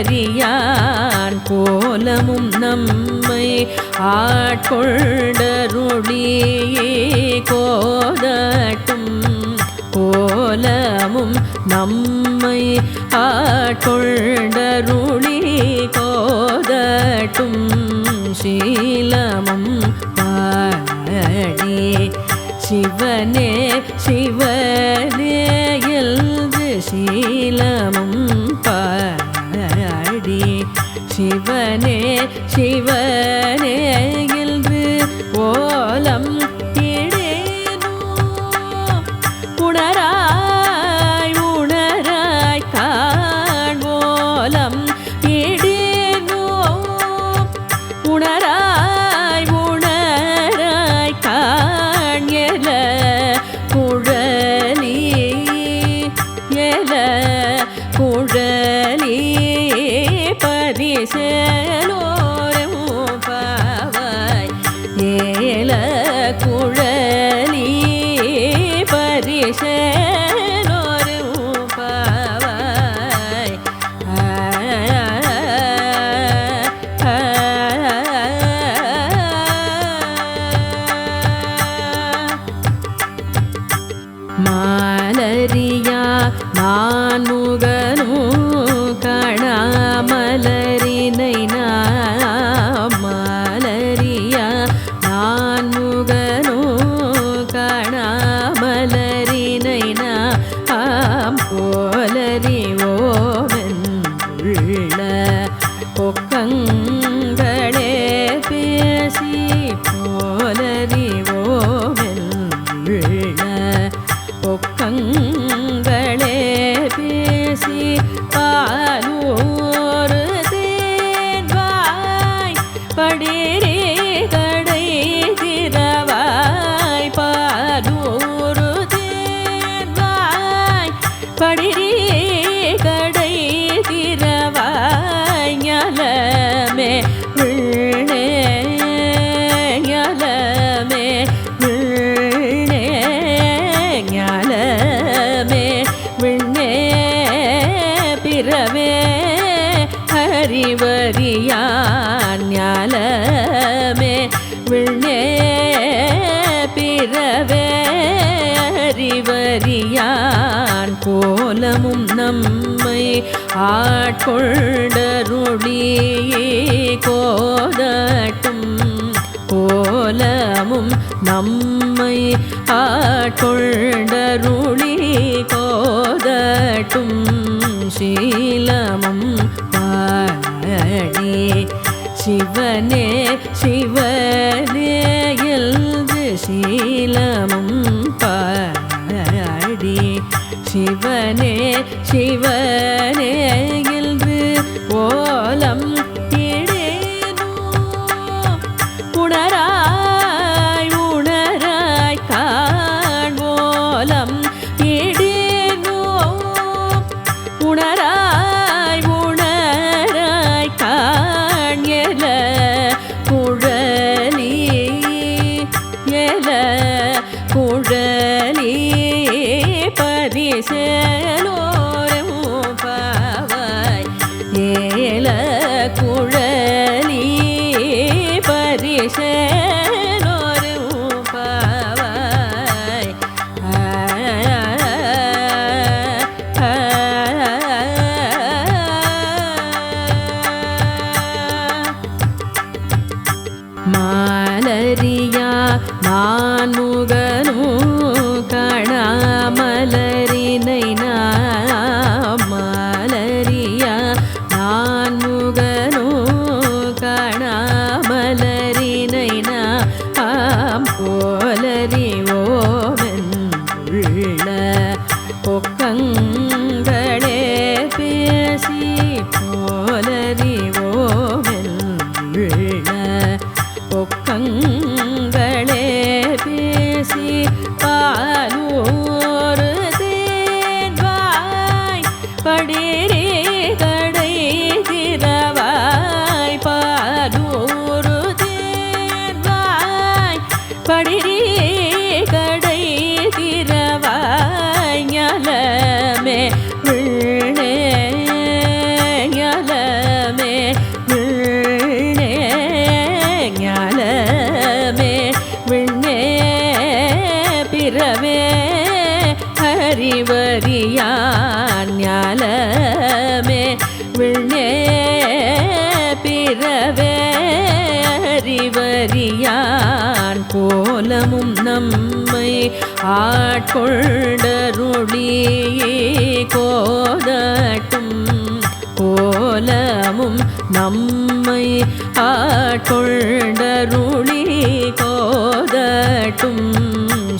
ஆற்றறியான் கோலமும் நம்மை ஆட்கொண்டருளியே கோதட்டும். கோலமும் நம்மை ஆட்கொண்டருளி கோதட்டும். சீலமும் பாடி சிவனே சிவனே எழுது சீ சிவனே சிவனே இல்து ஓலம் நம்மை ஆட்கொண்டருளியே. கோதட்டும் கோலமும் நம்மை ஆட்கொண்டருளி. கோதட்டும் சீலமும் பாடி சிவனே பிறவே அறிவறியான் கோலமும் நம்மை ஆட்கொண்டருளி கோதட்டும். கோலமும் நம்மை ஆட்கொண்டருளி கோதட்டும்.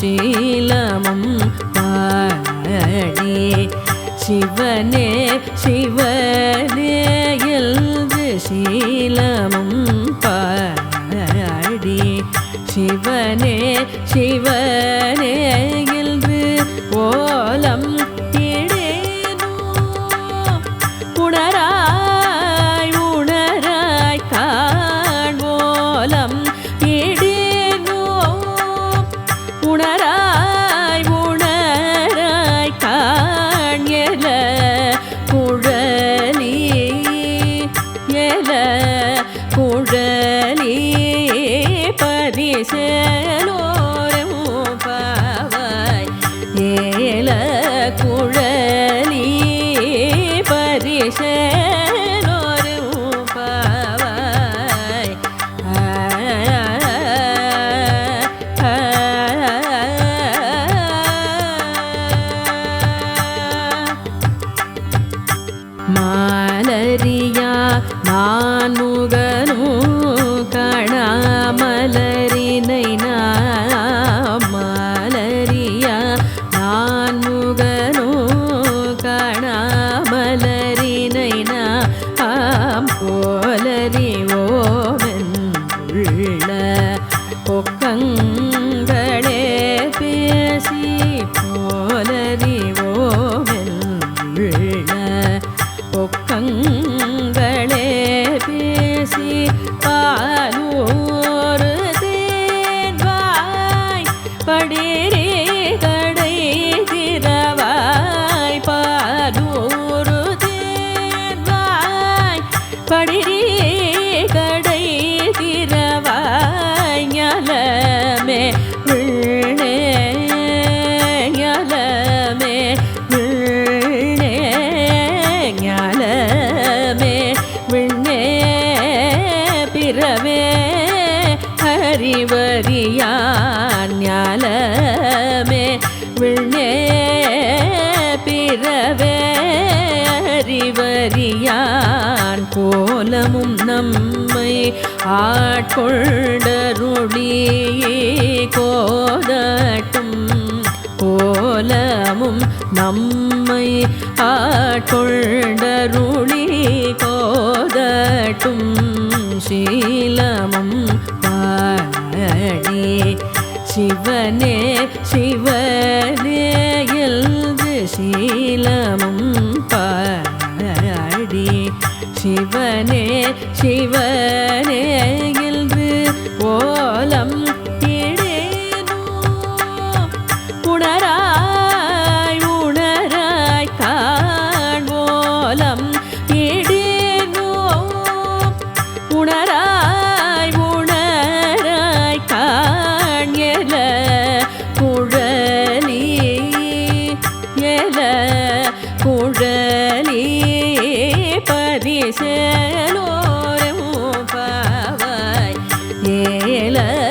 சீலமும் பாடி சிவனே சிவ சிவனே சிவனே ஆட்கொண்டருளியே கோதட்டும் கோலமும் நம்மை ஆட்கொண்டருளி கோதட்டும் சீலமும் பாடே சிவனே சிவனே எழுது சீலமும் பாடி சிவனே சிவனே என்று ஓலம் 累了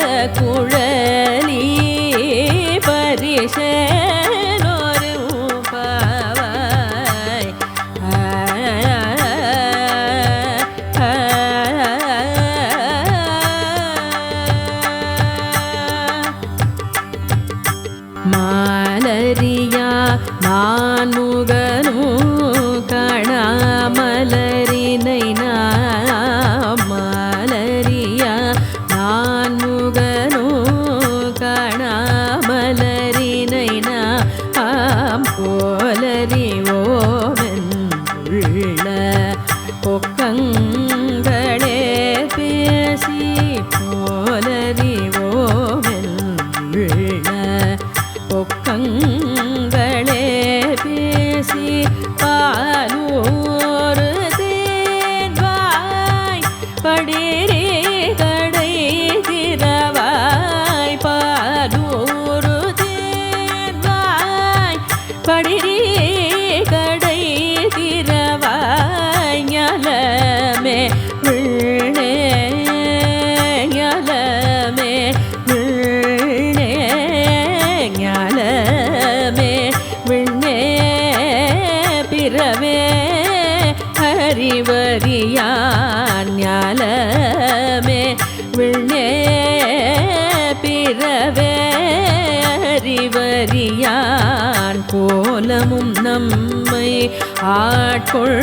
ஆற்றறியான் கோலமும் நம்மை ஆட்கொண்டருளியே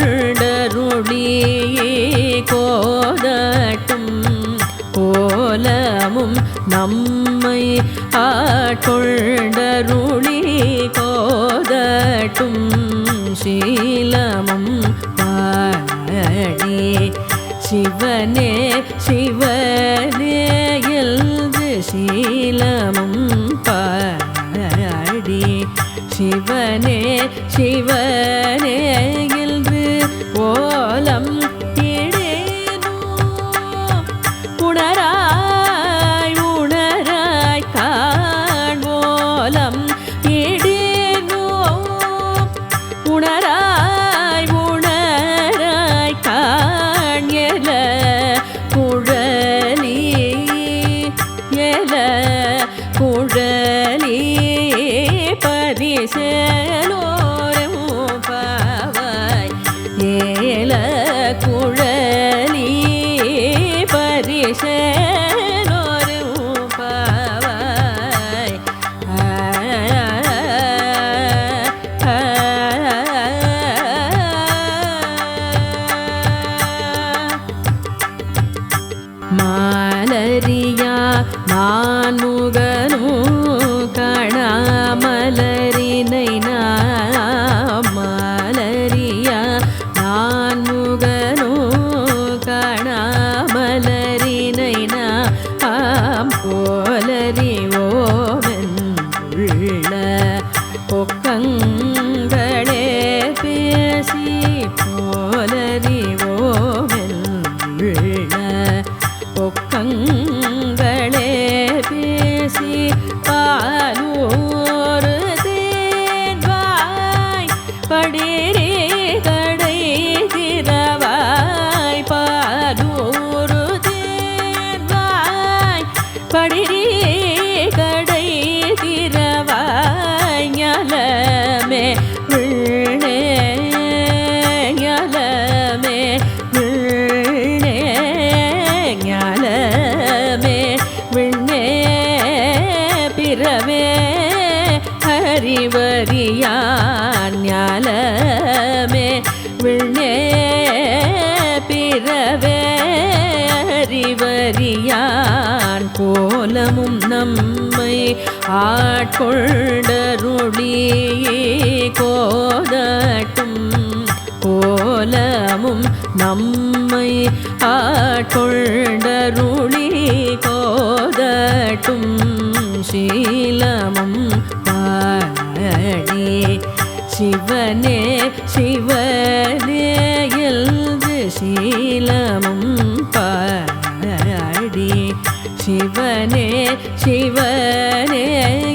கோதட்டும். கோலமும் நம்மை ஆட்கொண்டருளி கோதட்டும். சீலமும் பாடி சிவனே சிவனே எழுது சீலமும் சிவனே சிவனே যাব ஆட்கொண்டருளியே கோதட்டும். கோலமும் நம்மை ஆட்கொண்டருளி கோதட்டும். சீலமும் பாடே சிவனே சிவனே. சிவனே.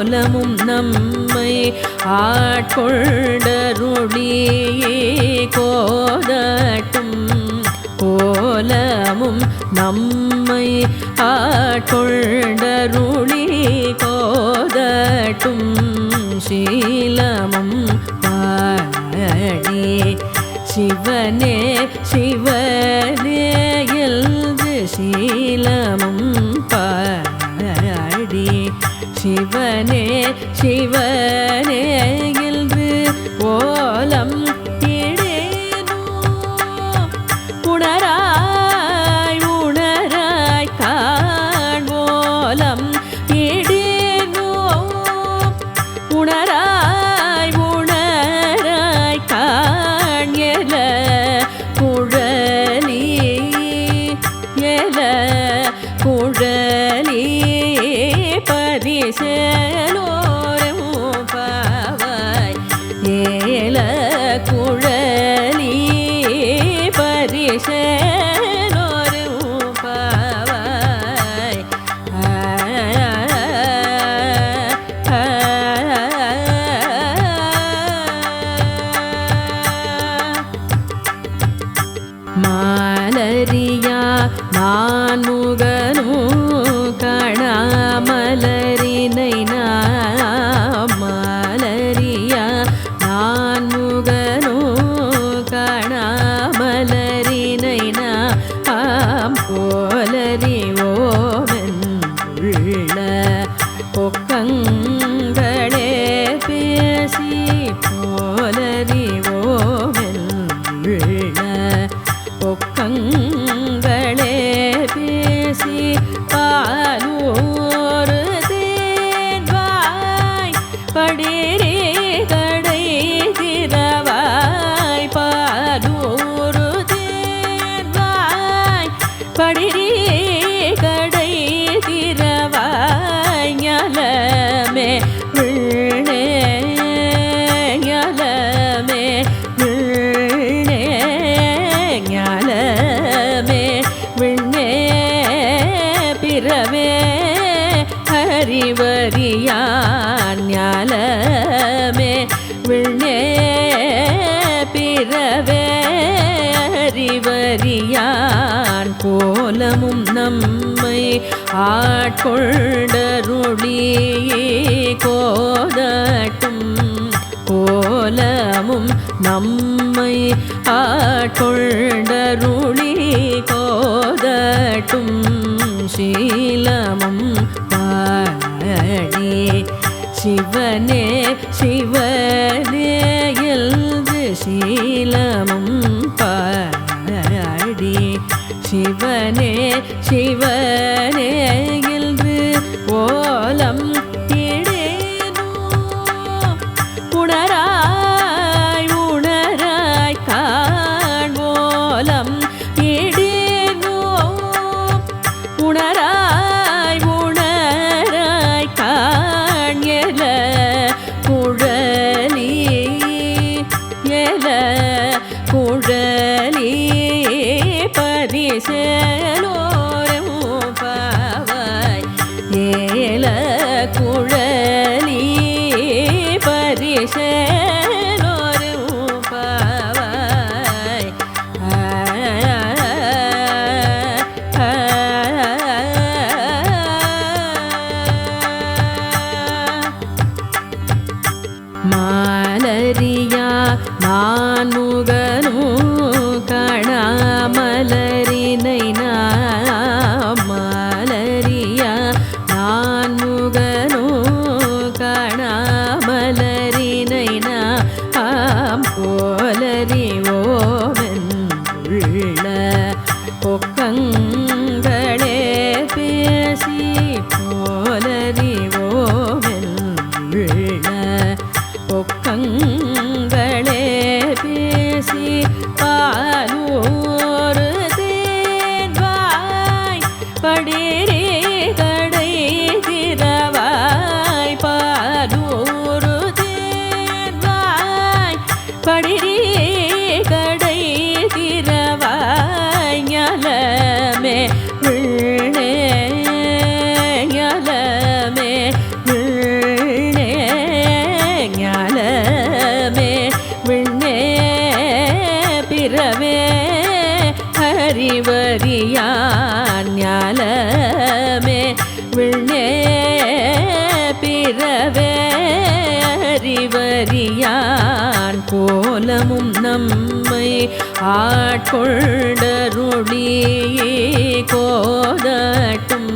ஞாலமும் நம்மை ஆட்கொண்டருளியே. கோதட்டும் கோலமும் நம்மை ஆட்கொண்டருளி. கோதட்டும் சீலமும் ஆடி சிவனே சிவனே சிவனே మరుగను ஆட்கொண்டருளி கோதட்டும் கோலமும் நம்மை ஆட்கொண்டருளி கோதட்டும் சீலமும் பாடி சிவனே சிவனே எழுது சீலமும் பாடி சிவனே சிவனே என்று ஓலம் பிறவே அறிவறியான் கோலமும் நம்மை ஆட்கொண்டருளி கோதட்டும்.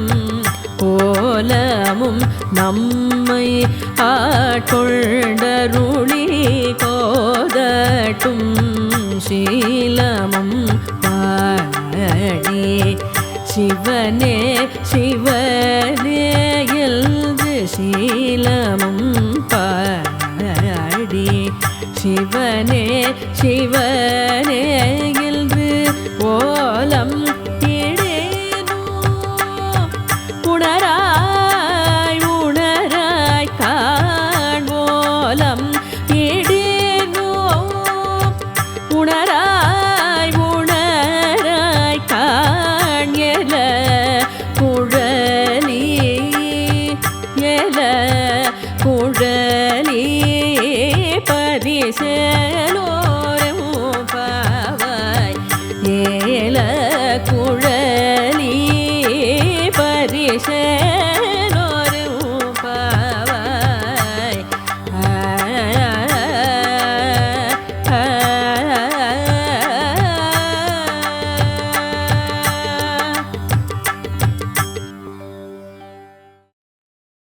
கோலமும் நம்மை ஆட்கொண்டருளி கோதட்டும். சீலமும் சிவனே சிவனே எழுது சீலமும் பாடி சிவனே சிவனே